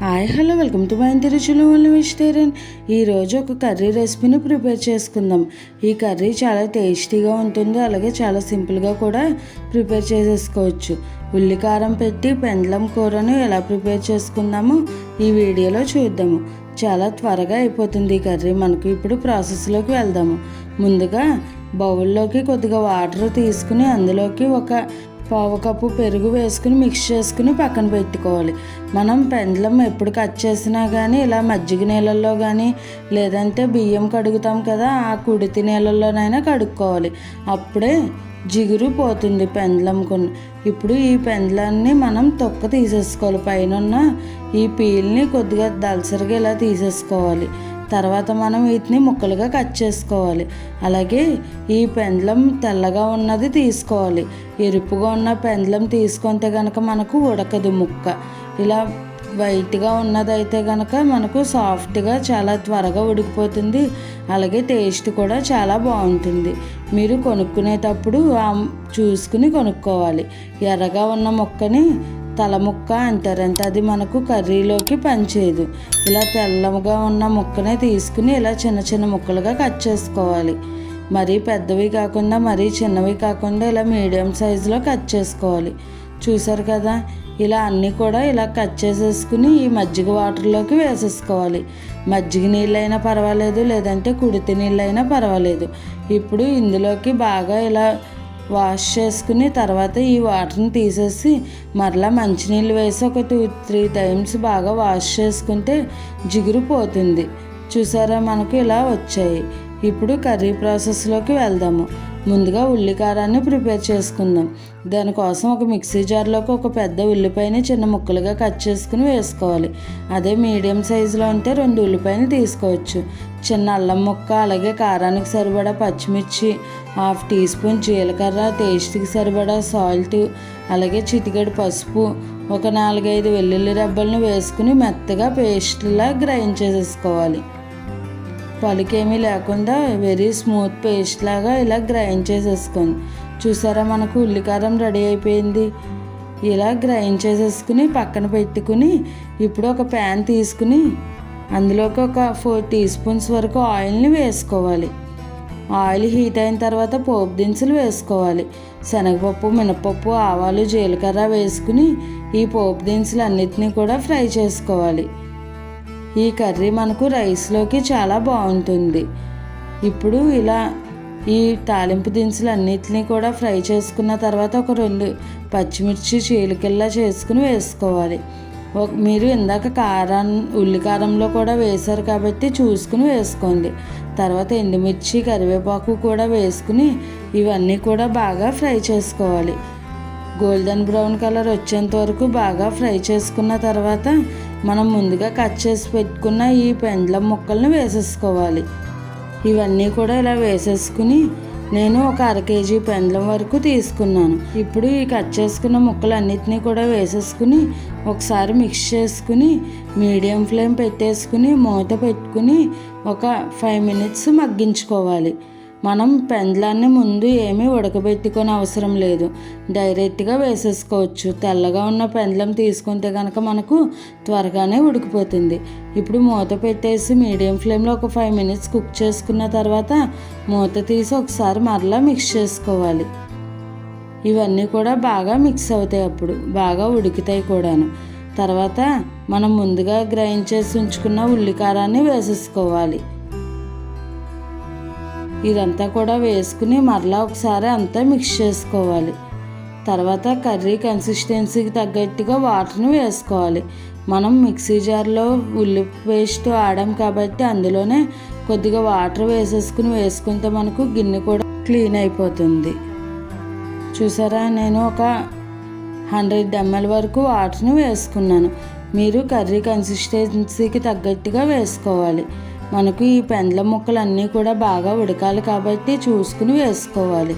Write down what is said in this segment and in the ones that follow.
Hi hello welcome to my తిరుచులు వాళ్ళు vegetarian ఈరోజు ఒక కర్రీ రెసిపీని ప్రిపేర్ చేసుకుందాం. ఈ కర్రీ చాలా టేస్టీగా ఉంటుంది అలాగే చాలా సింపుల్గా కూడా ప్రిపేర్ చేసేసుకోవచ్చు. ఉల్లికారం పెట్టి పెండ్లం కూరను ఎలా ప్రిపేర్ చేసుకుందామో ఈ వీడియోలో చూద్దాము. చాలా త్వరగా అయిపోతుంది ఈ కర్రీ మనకు ఇప్పుడు ప్రాసెస్లోకి వెళ్దాము. ముందుగా బౌల్లోకి కొద్దిగా వాటర్ తీసుకుని అందులోకి ఒక పావు కప్పు పెరుగు వేసుకుని మిక్స్ చేసుకుని పక్కన పెట్టుకోవాలి. మనం పెండ్లం ఎప్పుడు కట్ చేసినా కానీ ఇలా మజ్జిగ నీళ్ళల్లో కానీ లేదంటే బియ్యం కడుగుతాం కదా ఆ కుడితి నీళ్ళల్లోనైనా కడుక్కోవాలి. అప్పుడే జిగురు పోతుంది పెండ్లం కొన్ని ఇప్పుడు ఈ పెండ్లాన్ని మనం తొక్క తీసేసుకోవాలి. పైన ఈ పీల్ని కొద్దిగా దలసరిగా ఇలా తీసేసుకోవాలి. తర్వాత మనం వీటిని ముక్కలుగా కట్ చేసుకోవాలి. అలాగే ఈ పెండ్లం తెల్లగా ఉన్నది తీసుకోవాలి. ఎరుపుగా ఉన్న పెండ్లం తీసుకుంటే కనుక మనకు ఉడకదు ముక్క. ఇలా వైట్గా ఉన్నదైతే కనుక మనకు సాఫ్ట్గా చాలా త్వరగా ఉడికిపోతుంది. అలాగే టేస్ట్ కూడా చాలా బాగుంటుంది. మీరు కొనుక్కునేటప్పుడు చూసుకుని కొనుక్కోవాలి. ఎర్రగా ఉన్న ముక్కని తల ముక్క అంటారంటే. అది మనకు కర్రీలోకి పనిచేయదు. ఇలా తెల్లగా ఉన్న ముక్కనే తీసుకుని ఇలా చిన్న చిన్న ముక్కలుగా కట్ చేసుకోవాలి. మరీ పెద్దవి కాకుండా మరీ చిన్నవి కాకుండా ఇలా మీడియం సైజులో కట్ చేసుకోవాలి. చూసారు కదా? ఇలా అన్నీ కూడా ఇలా కట్ చేసేసుకుని ఈ మజ్జిగ వాటర్లోకి వేసేసుకోవాలి. మజ్జిగ నీళ్ళైనా పర్వాలేదు లేదంటే కుడితి నీళ్ళైనా పర్వాలేదు. ఇప్పుడు ఇందులోకి బాగా ఇలా వాష్ చేసుకుని తర్వాత ఈ వాటర్ని తీసేసి మరలా మంచినీళ్ళు వేసి ఒక టూ త్రీ టైమ్స్ బాగా వాష్ చేసుకుంటే జిగురు పోతుంది. చూసారా మనకు ఇలా వచ్చాయి. ఇప్పుడు కర్రీ ప్రాసెస్లోకి వెళ్దాము. ముందుగా ఉల్లికారాన్ని ప్రిపేర్ చేసుకుందాం. దానికోసం ఒక మిక్సీ జార్లోకి ఒక పెద్ద ఉల్లిపాయని చిన్న ముక్కలుగా కట్ చేసుకుని వేసుకోవాలి. అదే మీడియం సైజులో ఉంటే రెండు ఉల్లిపాయలు తీసుకోవచ్చు. చిన్న అల్లం ముక్క అలాగే కారానికి సరిపడా పచ్చిమిర్చి హాఫ్ టీ స్పూన్ జీలకర్ర టేస్ట్కి సరిపడా సాల్ట్ అలాగే చిటికెడు పసుపు ఒక నాలుగైదు వెల్లుల్లి రెబ్బలను వేసుకుని మెత్తగా పేస్ట్లా గ్రైండ్ చేసేసుకోవాలి. పలుకేమీ లేకుండా వెరీ స్మూత్ పేస్ట్ లాగా ఇలా గ్రైండ్ చేసేసుకోండి చూసారా మనకు ఉల్లికారం రెడీ అయిపోయింది. ఇలా గ్రైండ్ చేసేసుకుని పక్కన పెట్టుకుని ఇప్పుడు ఒక ప్యాన్ తీసుకుని అందులోకి ఒక ఫోర్ టీ స్పూన్స్ వరకు ఆయిల్ని వేసుకోవాలి. ఆయిల్ హీట్ అయిన తర్వాత పోపు దినుసులు వేసుకోవాలి. శనగపప్పు మినపప్పు ఆవాలు జీలకర్ర వేసుకుని ఈ పోపు దినుసులు అన్నిటినీ కూడా ఫ్రై చేసుకోవాలి. ఈ కర్రీ మనకు రైస్లోకి చాలా బాగుంటుంది. ఇప్పుడు ఇలా ఈ తాలింపు దినుసులు అన్నిటినీ కూడా ఫ్రై చేసుకున్న తర్వాత ఒక రెండు పచ్చిమిర్చి చీలికల్లా చేసుకుని వేసుకోవాలి. మీరు ఇందాక కారం ఉల్లికారంలో కూడా వేశారు కాబట్టి చూసుకుని వేసుకోండి. తర్వాత ఎండుమిర్చి కరివేపాకు కూడా వేసుకుని ఇవన్నీ కూడా బాగా ఫ్రై చేసుకోవాలి. గోల్డెన్ బ్రౌన్ కలర్ వచ్చేంత వరకు బాగా ఫ్రై చేసుకున్న తర్వాత మనం ముందుగా కట్ చేసి పెట్టుకున్న ఈ పెండ్లం ముక్కల్ని వేసేసుకోవాలి. ఇవన్నీ కూడా ఇలా వేసేసుకుని నేను ఒక అర కేజీ పెండ్లం వరకు తీసుకున్నాను. ఇప్పుడు ఈ కట్ చేసుకున్న ముక్కలన్నిటినీ కూడా వేసేసుకుని ఒకసారి మిక్స్ చేసుకుని మీడియం ఫ్లేమ్ పెట్టేసుకుని మూత పెట్టుకుని ఒక ఫైవ్ మినిట్స్ మగ్గించుకోవాలి. మనం పెండ్లాన్ని ముందు ఏమీ ఉడకబెట్టుకొని అవసరం లేదు. డైరెక్ట్గా వేసేసుకోవచ్చు. తెల్లగా ఉన్న పెందలం తీసుకుంటే కనుక మనకు త్వరగానే ఉడికిపోతుంది. ఇప్పుడు మూత పెట్టేసి మీడియం ఫ్లేమ్లో ఒక ఫైవ్ మినిట్స్ కుక్ చేసుకున్న తర్వాత మూత తీసి ఒకసారి మరలా మిక్స్ చేసుకోవాలి. ఇవన్నీ కూడా బాగా మిక్స్ అవుతాయి అప్పుడు. బాగా ఉడుకుతాయి కూడాను. తర్వాత మనం ముందుగా గ్రైండ్ చేసి ఉంచుకున్న ఉల్లికారాన్ని వేసేసుకోవాలి. ఇదంతా కూడా వేసుకుని మరలా ఒకసారి అంతా మిక్స్ చేసుకోవాలి. తర్వాత కర్రీ కన్సిస్టెన్సీకి తగ్గట్టుగా వాటర్ని వేసుకోవాలి. మనం మిక్సీ జార్లో ఉల్లి పేస్ట్ ఆడాం కాబట్టి అందులోనే కొద్దిగా వాటర్ వేసేసుకుని వేసుకుంటే మనకు గిన్నె కూడా క్లీన్ అయిపోతుంది. చూసారా? నేను ఒక హండ్రెడ్ ఎంఎల్ వరకు వాటర్ని వేసుకున్నాను. మీరు కర్రీ కన్సిస్టెన్సీకి తగ్గట్టుగా వేసుకోవాలి. మనకు ఈ పెండ్ల ముక్కలు అన్నీ కూడా బాగా ఉడకాలి కాబట్టి చూసుకుని వేసుకోవాలి.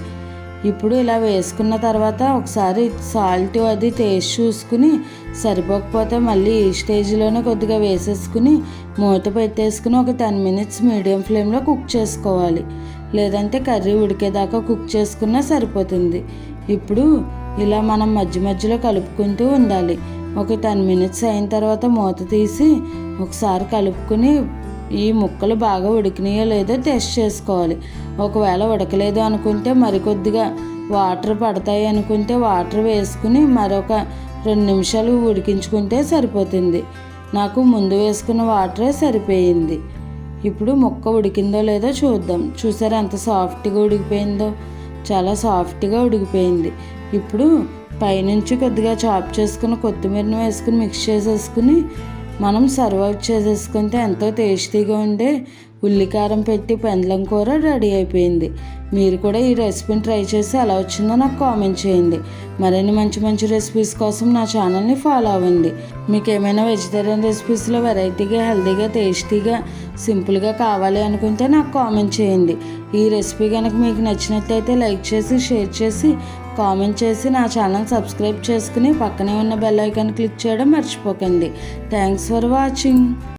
ఇప్పుడు ఇలా వేసుకున్న తర్వాత ఒకసారి సాల్ట్ అది టేస్ట్ చూసుకుని సరిపోకపోతే మళ్ళీ ఈ స్టేజ్లోనే కొద్దిగా వేసేసుకుని మూత పెట్టేసుకుని ఒక టెన్ మినిట్స్ మీడియం ఫ్లేమ్లో కుక్ చేసుకోవాలి. లేదంటే కర్రీ ఉడికేదాకా కుక్ చేసుకున్నా సరిపోతుంది. ఇప్పుడు ఇలా మనం మధ్య మధ్యలో కలుపుకుంటూ ఉండాలి. ఒక టెన్ మినిట్స్ అయిన తర్వాత మూత తీసి ఒకసారి కలుపుకుని ఈ ముక్కలు బాగా ఉడికినాయో లేదో టెస్ట్ చేసుకోవాలి. ఒకవేళ ఉడకలేదు అనుకుంటే మరికొద్దిగా వాటర్ పడతాయి అనుకుంటే వాటర్ వేసుకుని మరొక రెండు నిమిషాలు ఉడికించుకుంటే సరిపోతుంది. నాకు ముందు వేసుకున్న వాటరే సరిపోయింది. ఇప్పుడు ముక్క ఉడికిందో లేదో చూద్దాం. చూసారా ఎంత సాఫ్ట్గా ఉడికిపోయిందో? చాలా సాఫ్ట్గా ఉడికిపోయింది. ఇప్పుడు పైనుంచి కొద్దిగా చాప్ చేసుకుని కొత్తిమీరని వేసుకుని మిక్స్ చేసేసుకుని మనం సర్వ్ అవుట్ చేసేసుకుంటే ఎంతో టేస్టీగా ఉండే ఉల్లికారం పెట్టి పెందలం కూర రెడీ అయిపోయింది. మీరు కూడా ఈ రెసిపీని ట్రై చేసి ఎలా వచ్చిందో నాకు కామెంట్ చేయండి. మరిన్ని మంచి మంచి రెసిపీస్ కోసం నా ఛానల్ని ఫాలో అవ్వండి. మీకు ఏమైనా వెజిటేరియన్ రెసిపీస్లో వెరైటీగా హెల్తీగా టేస్టీగా సింపుల్గా కావాలి అనుకుంటే నాకు కామెంట్ చేయండి. ఈ రెసిపీ కనుక మీకు నచ్చినట్లయితే లైక్ చేసి షేర్ చేసి కామెంట్ చేసి నా ఛానల్ సబ్స్క్రైబ్ చేసుకుని పక్కనే ఉన్న బెల్ ఐకాన్ క్లిక్ చేయడం మర్చిపోకండి. Thanks for watching